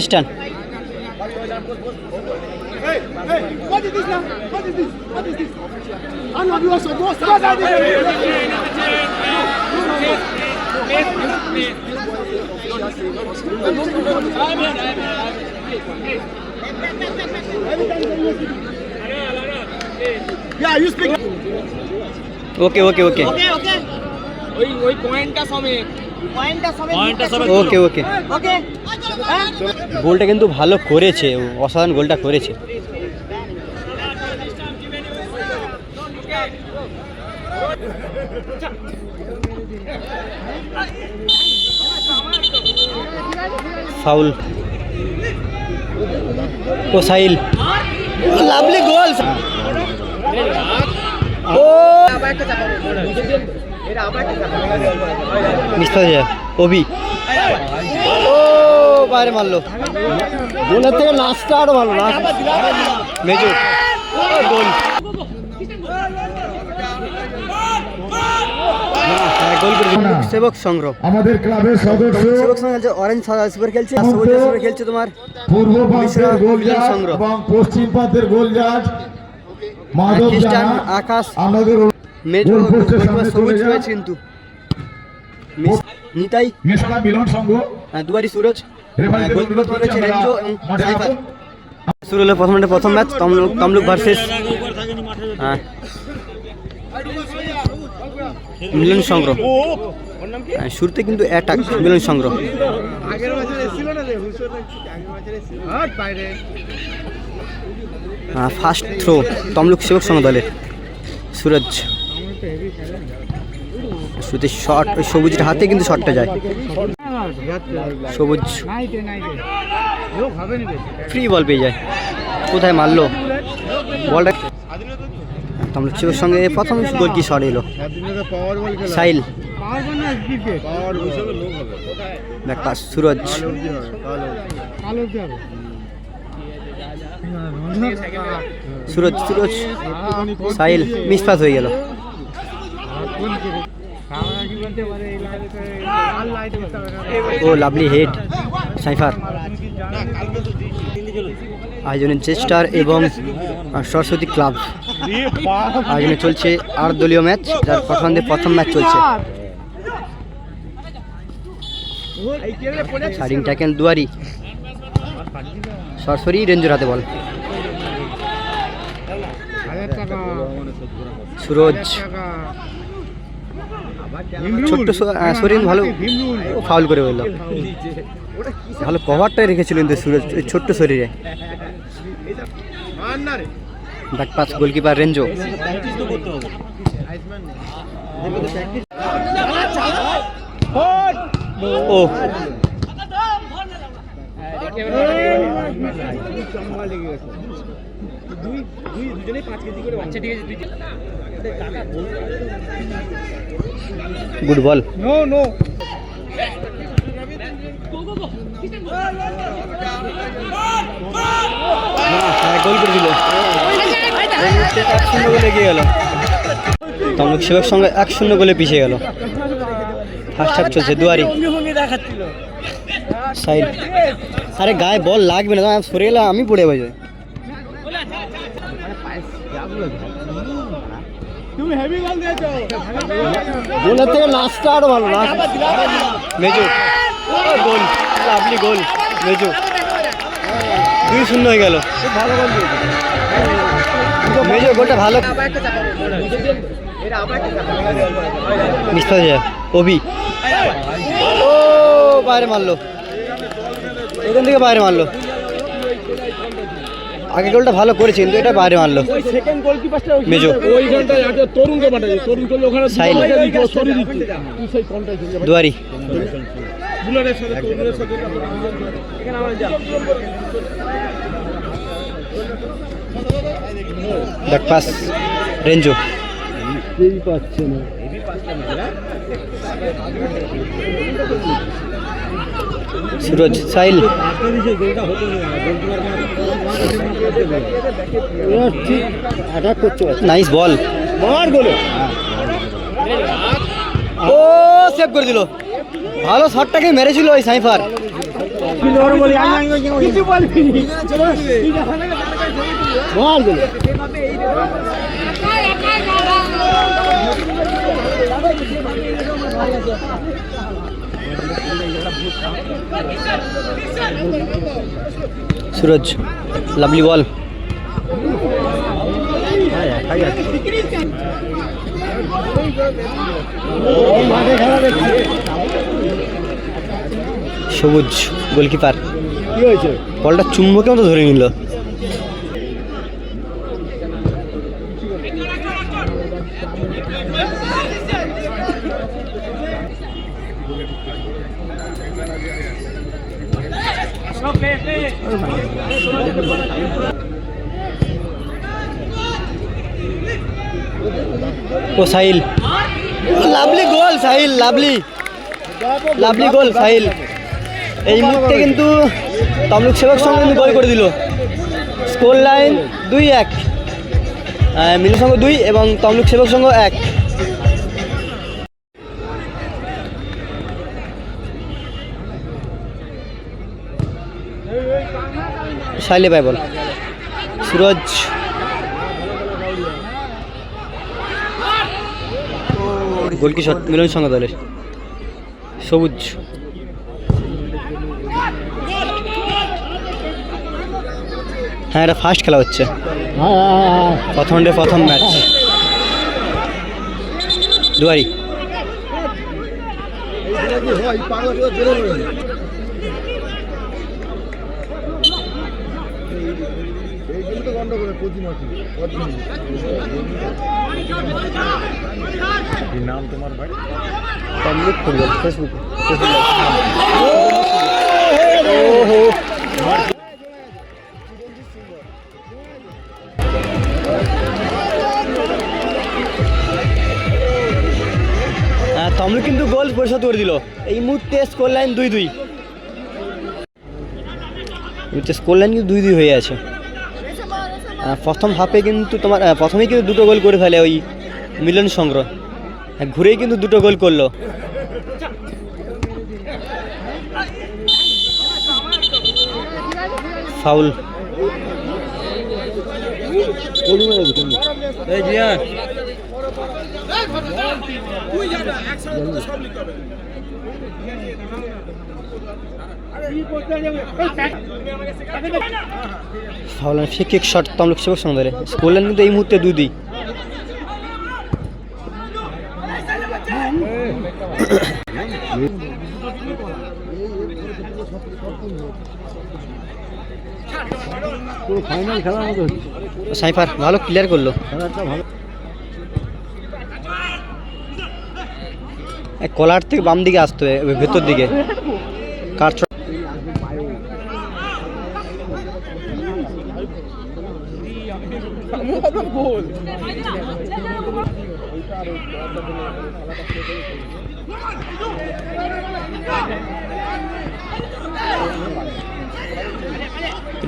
খ্রিস্টান What is this now? What is this? What is this? I know you are so boss. What are this? Yeah, you speak. ওকে ওকে ওকে ওই ওই পয়েন্টটা সমেত ওকে ওকে গোলটা কিন্তু ভালো করেছে অসাধারণ গোলটা করেছে। ফাউল ও সাইল লাভলি গোল ও মিস যায় ও বাইরে মারলো। গোলের থেকে লাস্টটা আরও ভালো লাস্ট মেজো। গোল। হ্যাঁ। সেবক সংগ্রহ। আমাদের ক্লাবের সদস্য সেবক সংগ্রহ খেলছে অরেঞ্জ সুপার খেলছে আর সবুজ সুপার খেলছে তোমার। পূর্ব প্রান্তের মিশ্রা সংগ্রহ। এবং পশ্চিম প্রান্তের গোলজাট মাধব জানা আকাশ। আমাদের সবুজ রয়েছে কিন্তু। মিস- নিতাই? মেশালা মিলন সংঘ। হ্যাঁ, দুয়ারি সুরজ। শুরু হলো প্রথম প্রথম ম্যাচ তমলুক তমলুক ভার্সেস হ্যাঁ। মিলন সংগ্রহ হ্যাঁ, শুরুতে কিন্তু অ্যাটাক মিলন সংগ্রহ ফার্স্ট থ্রো তমলুক সেবক সংঘ দলের। সুরজ। শুরুতে শট ওই সবুজের হাতে কিন্তু শটটা যায়। সবুজ। ফ্রি বল পেয়ে যায়। কোথায় মারলো? বলটা তমলুক সেবক সঙ্গে প্রথম গোল কি শট এলো? সাইল একটা সুরজ। সুরজ সুরজ। সাইল মিসপাস হয়ে গেল। ও লাভলি হেড, সাইফার। আয়োজনের চেস্টার এবং সরস্বতী ক্লাব। আয়োজনে চলছে আট দলীয় ম্যাচ, যার প্রথম প্রথম ম্যাচ চলছে। সারিং ট্যাকেন দুয়ারি, সরাসরি রেঞ্জের হাতে বল। সুরজ ছোট্ট স- আহ, শরীর ভালো ফাউল করে বলল। ভালো কভারটাই রেখেছিল কিন্তু সুরজ ছোট্ট শরীরে। ব্যাক পাস গোলকিপার রেঞ্জো। ও। Good ball. No no goal করে দিল এক শূন্য গোলে এগিয়ে গেল। তমলুক সঙ্গে এক শূন্য গোলে পিছিয়ে গেল। ফার্স্ট হাফ চলছে দুয়ারি। সাইড। আরে গায়ে বল লাগবে না সরে গেলে আমি পড়ে যাব। তুমি হেভি বল দিয়েছ। গোলের থেকে লাস্টটা আরও ভালো লাস্ট মেজো। গোল লাভলি গোল মেজো। দুই শূন্য হয়ে গেল। ভালো গোল মেজো গোলটা ভালো। মিস যায় ওবি ও বাইরে মারলো। এখান থেকে বাইরে মারলো। আগে গোলটা ভালো করেছে কিন্তু এটা বাইরে মারলো সেকেন্ড গোলকিপারটা মেজো। ওইখানটা একটা তরুণকে পাঠাবে তরুণ করলে ওখানে সাইল। সরি দিচ্ছি। তুই সেই কোনটাই দুয়ারি। বুলারের সাথে তরুণের সাথে এখানে আমার যা ব্যাক পাস রেঞ্জো। পাচ্ছে না। করতে পারছে নাইস বল। ও সেভ করে দিল। ভালো শটটাকে মেরেছিল ওই সাইফার। বলে Suraj lovely ball. Sabuj goalkeeper. কি হয়েছে বলটা চুম্বকের মতো ধরে নিল। ও, Sahil. Lovely goal, Sahil, lovely. Lovely goal, Sahil. এই মুহূর্তে কিন্তু তমলুক সেবক সঙ্গে কিন্তু গোল করে দিল। স্কোর লাইন দুই এক। মিলন সংঘ দুই এবং তমলুক সেবক সংঘ এক। সাইলে ভাই বল সুরজ। গোলকি শট মিলন সংঘ দলের। সবুজ। হ্যাঁ এটা ফার্স্ট খেলা হচ্ছে। প্রথম ডে, প্রথম ম্যাচ দুয়ারি। তমলুক ফুটবল ফেসবুক ওহো হ্যাঁ, তমলুক কিন্তু গোল পরিশোধ করে দিল। এই মুহূর্তে স্কোর লাইন দুই দুই। স্কোর লাইন কিন্তু দুই দুই হয়ে আছে। প্রথম হাফে কিন্তু তোমার প্রথমেই কিন্তু দুটো গোল করে ফেলে ওই মিলন সংগ্রহ। হ্যাঁ, ঘুরেই কিন্তু দুটো গোল করল। Foul foul free kick shot Tamluk Sebak সঙ্গে ধরে। স্কোর কিন্তু এই মুহূর্তে হচ্ছে সাইফার, ভালো ক্লিয়ার করল। কলার থেকে বাম দিকে আসতে হবে, ভেতর দিকে। কার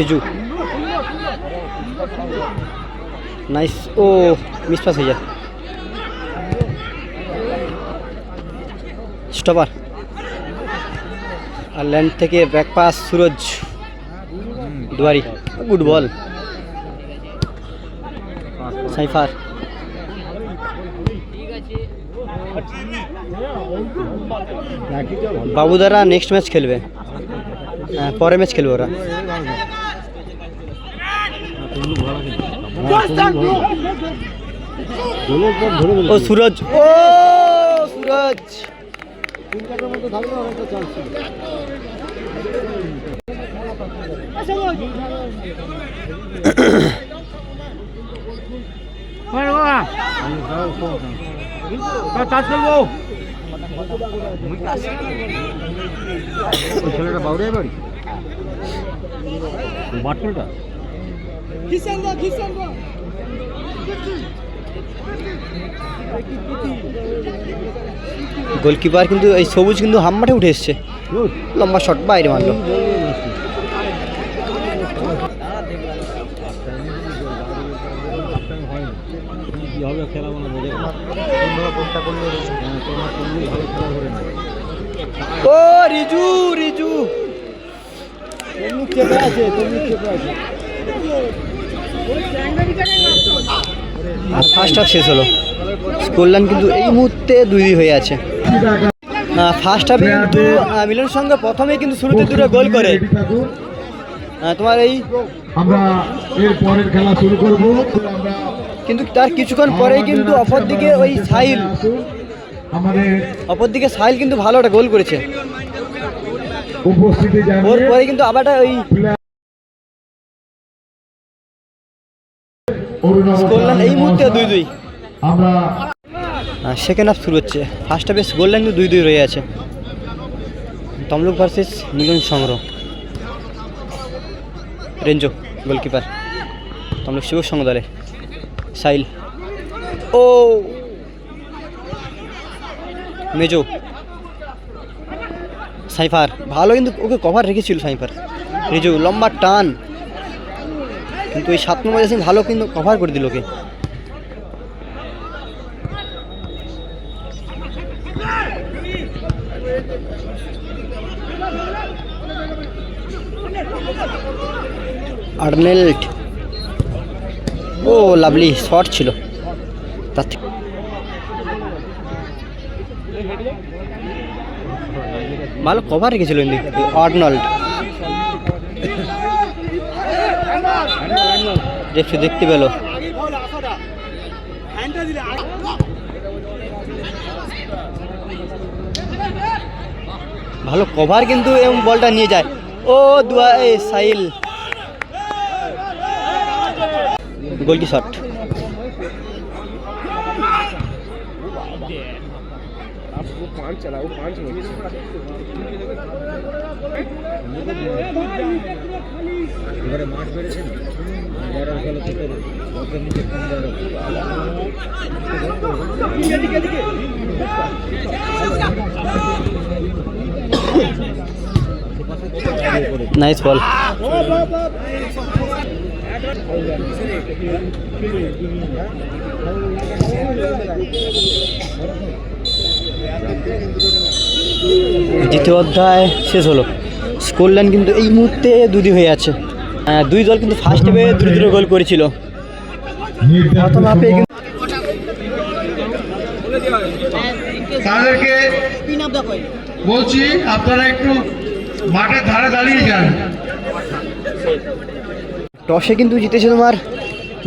ছ- রিজু নাইস ও মিস পাস হয়ে যায় স্টপার আর ল্যান্ড থেকে back pass Suraj Duari good ball Saifar বাবুদারা next match খেলবে হ্যাঁ পরে ম্যাচ খেলবে ওরা গোলের পর ধরে ও সুরজ। ও সুরজ। ছেলেটা বাউরিয়া বাড়ি? বাটুলটা গোলকিপার কিন্তু এই সবুজ কিন্তু হাম মাঠে উঠে এসছে। লম্বা শট বাইরে মারলো। হবে খেলা মানে বোঝা ও রিজু রিজু। চেপে আছে চেপে আছে। আর ফার্স্ট হাফ শেষ হলো। স্কোরলাইন কিন্তু এই মুহূর্তে দুই দুই হয়ে আছে। ফার্স্ট হাফে কিন্তু মিলন সঙ্গে প্রথমেই কিন্তু শুরুতে দুটো গোল করে। তোমার এই আমরা এর পরের খেলা শুরু করব। কিন্তু তার কিছুক্ষণ পরেই কিন্তু অপর দিকে ওই সাহিল। আমাদের অপর দিকে সাহিল কিন্তু ভালো একটা গোল করেছে। ওর পরে কিন্তু আবার ওই এই মুহূর্তে দুই দুই। আমরা সেকেন্ড হাফ শুরু হচ্ছে। ফার্স্ট হাফে গোল লাইন দুই দুই রয়ে আছে। তমলুক ভার্সেস মিলন সংগ্রহ। রেঞ্জো গোলকিপার তমলুক শিবক সংঘ দলে। সাইল ও! মেজো। সাইফার। ভালো কিন্তু ওকে কভার রেখেছিল সাইফার। রেজো লম্বা টান। কিন্তু ওই সাত নম্বর ভালো কিন্তু কভার করে দিল ওকে। আর্নেল্ট ও, লাভলি, শর্ট ছিল। তার থেকে ভালো কভার রেখেছিল আর্নল্ড। দেখতে দেখতে পেল। ভালো কভার কিন্তু এবং বলটা নিয়ে যায়। ও দুয়া এ সাইল গোল কি শট নাইস বল দ্বিতীয় অধ্যায় শেষ হলো। স্কোর লাইন কিন্তু এই মুহূর্তে দুদি হয়ে আছে। দুই দল কিন্তু ফার্স্ট হাফে দুটো দুটো গোল করেছিল। প্রথম হাফে বলছি, আপনারা একটু মাঠের ধারে দাঁড়িয়ে যান টসে কিন্তু জিতেছে তোমার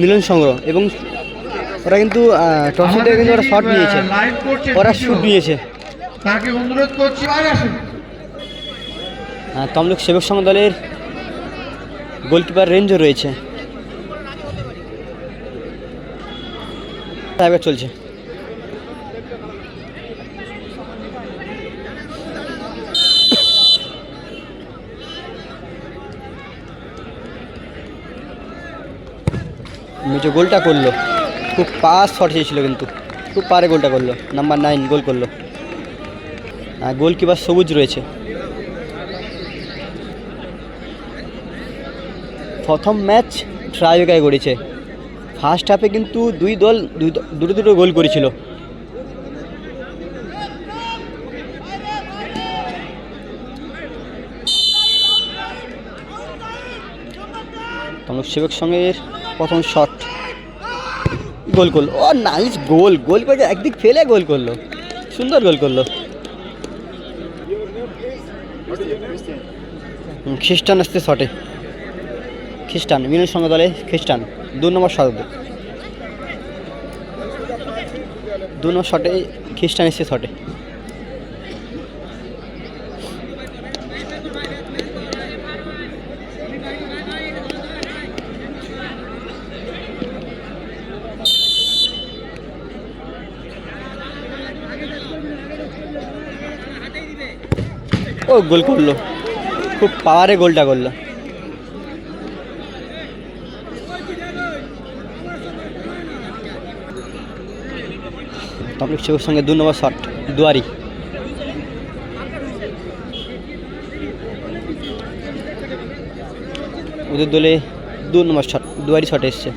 মিলন সংগ্রহ এবং ওরা কিন্তু টসে জিতে কিন্তু ওরা শট নিয়েছে। ওরা শুট নিয়েছে। তাকে অনুরোধ করছি আর আসুন। তমলুক সেবক সংঘ দলের গোলকিপার রেঞ্জও রয়েছে। চলছে। মেজো গোলটা করল। খুব পাস শট চেয়েছিল কিন্তু। খুব পারে গোলটা করল। নাম্বার নাইন গোল করল। আর গোলকিপার সবুজ রয়েছে। প্রথম ম্যাচ ট্রাইবেকায় গড়েছে ফার্স্ট হাফে কিন্তু দুই দল দুটো দুটো গোল করেছিল। তমলুক সেবক সঙ্গের প্রথম শট গোল করল। ও নাইস গোল। গোল করে একদিক ফেলে গোল করল। সুন্দর গোল করল। খ্রিস্টান আসছে শটে খ্রিস্টান, মিলন সংঘ দলে খ্রিস্টান। দু নম্বর শট দু নম্বর শটে খ্রিস্টান এসছে শটে ও, গোল করল। খুব পাওয়ারে গোলটা করল। তমলুক সেবক সঙ্গে দু নম্বর শট দুয়ারি। ওদের দলে দু নম্বর শট দুয়ারি শট এসছে।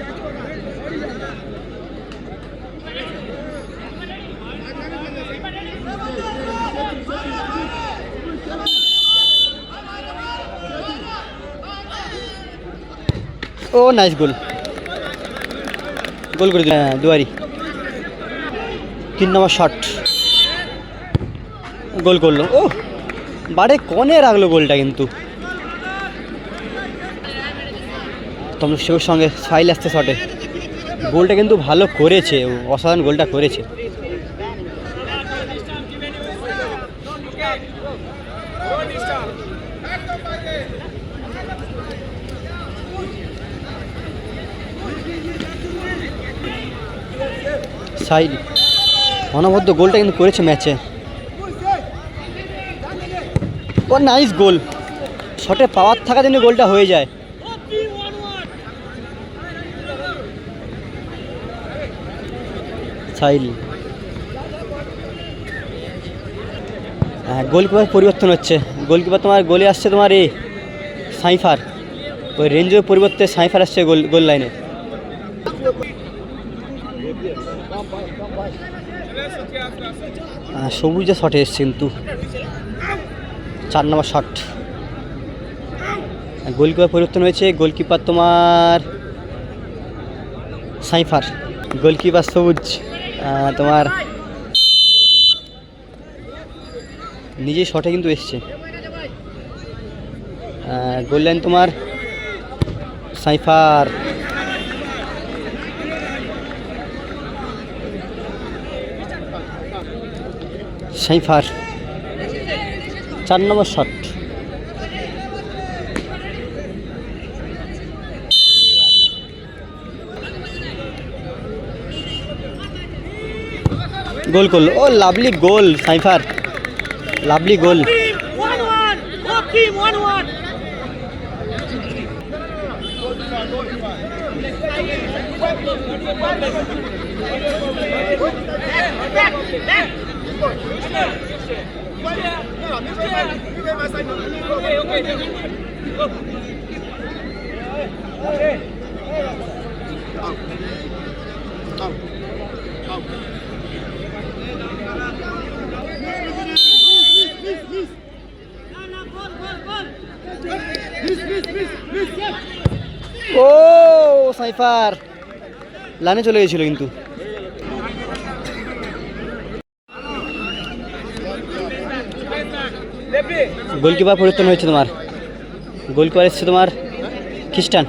ও নাইস গোল গোল করে হ্যাঁ দুয়ারি। তিন নম্বর শট গোল করল। ও, বারে কনে রাখল গোলটা কিন্তু। তমলুক সেবক সঙ্গে সাইল আসতে শটে গোলটা কিন্তু ভালো করেছে, অসাধারণ গোলটা করেছে। সাইড। অনবদ্য গোলটা কিন্তু করেছে ম্যাচে। ও নাইস গোল শটে পাওয়ার থাকা জন্য গোলটা হয়ে যায়। সাইল। হ্যাঁ গোলকিপার পরিবর্তন হচ্ছে। গোলকিপার তোমার গোলে আসছে তোমার এ সাইফার। ওই রেঞ্জের পরিবর্তে সাইফার আসছে গোল গোল লাইনে সবুজে শটে এসছে কিন্তু। চার নম্বর শট গোলকিপার পরিবর্তন হয়েছে। গোলকিপার তোমার সাইফার। গোলকিপার সবুজ তোমার নিজে শটে কিন্তু এসছে। গোল লাইন তোমার সাইফার। সাইফার চার নম্বর শট গোল করল ও lovely goal Saifar lovely goal team one one. ও সাইফার লাইনে চলে গেছিল কিন্তু। গোলকিপার পরিবর্তন হয়েছে তোমার গোলকিপার এসছে তোমার খ্রিস্টান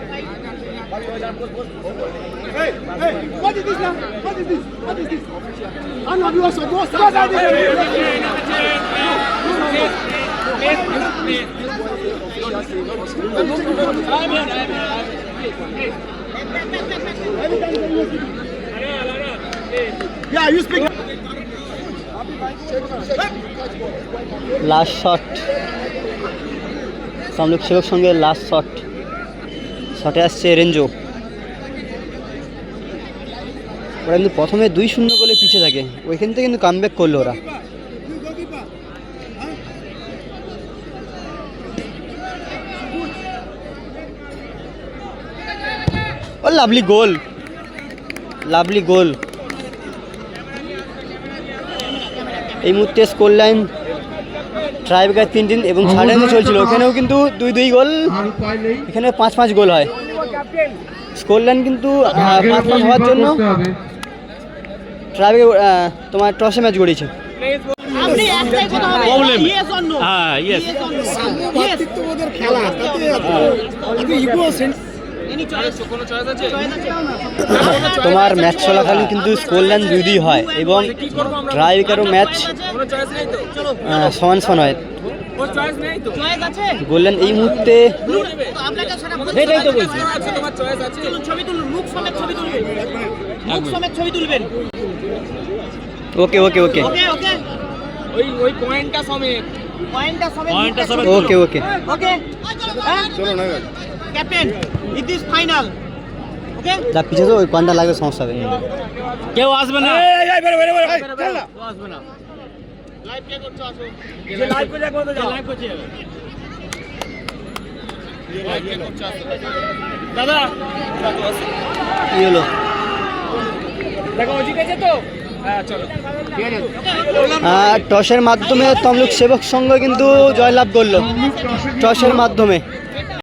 Yeah, you speak. Last shot Tamluk Sebak সঙ্গে লাস্ট শট শটে আসছে রেঞ্জো ওরা কিন্তু প্রথমে দুই শূন্য গোলে পিছিয়ে থাকে। ওইখান থেকে কিন্তু কামব্যাক করল ওরা। ও লাভলি গোল লাভলি গোল এই মুহূর্তে স্কোর লাইন ট্রাইবেকার তিন তিন এবং সাড়ে তিন চলছিল। ওখানেও কিন্তু দুই দুই গোল। এখানে পাঁচ পাঁচ গোল হয়। স্কোর লাইন কিন্তু পাঁচ পাঁচ হওয়ার জন্য। ট্রাইবেক তোমার টসে ম্যাচ গড়িয়েছে। no? হ্যাঁ ইয়েস. খেলা তোমার ম্যাচ চলাকালীন কিন্তু স্কোর লাইন দুই দুই হয় এবং ম্যাচ কোনো choice নেই সমান সমান। হয় কোনো choice নেই তো? Choice আছে? গোল লাইন এই মুহূর্তে সেটাই তো বলছি। আছে, তোমার choice আছে। চলুন, ছবি তুলুন মুখ সমেত ছবি তুলবেন। মুখ সমেত ছবি তুলবেন। ওকে ওকে ওকে ওকে ওকে ওই ওই পয়েন্টটা সমেত। পয়েন্টটা সমেত ওকে ওকে ওকে চলো না captain it is final okay যা তো ওই পান্ডা লাগবে সমস্যা হবে। কেউ আসবে না। আসবে না। লাইভ প্লে করছ আসো। যে লাইভ করে দেখো যাও। লাইভ করছে। দাদা। কি হলো? দেখো ঠিক আছে তো হ্যাঁ টসের মাধ্যমে তমলুক সেবক সংঘ কিন্তু জয়লাভ করল। টসের মাধ্যমে।